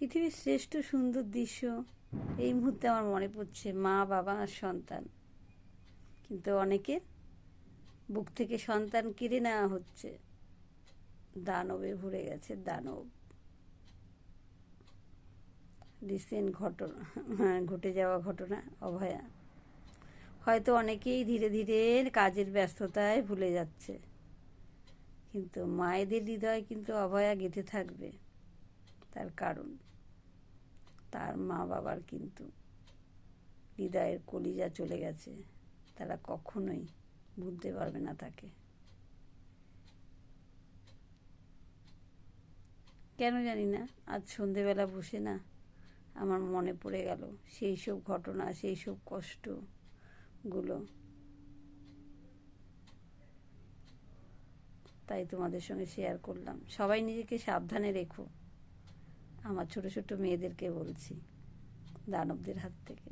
পৃথিবীর শ্রেষ্ঠ সুন্দর দৃশ্য এই মুহূর্তে আমার মনে পড়ছে মা, বাবা আর সন্তান। কিন্তু অনেকের বুক থেকে সন্তান কেড়ে নেওয়া হচ্ছে। দানবে ভরে গেছে দানব। রিসেন্ট ঘটনা হ্যাঁ ঘটে যাওয়া ঘটনা, অভয়া। হয়তো অনেকেই ধীরে ধীরে কাজের ব্যস্ততায় ভুলে যাচ্ছে। কিন্তু মায়েদের হৃদয় কিন্তু অভয়া গেঁথে থাকবে। তার কারণ। তার মা বাবার কিন্তু হৃদয়ের কলিজা চলে গেছে। তারা কখনোই ভুলতে পারবে না তাকে। কেন জানি না, আজ সন্ধেবেলা বসে না আমার মনে পড়ে গেল সেই সব ঘটনা, সেই সব কষ্টগুলো। তাই তোমাদের সঙ্গে শেয়ার করলাম। সবাই নিজেকে সাবধানে রেখো। আমার ছোট ছোট মেয়েদেরকে বলছি দানবদের হাত থেকে।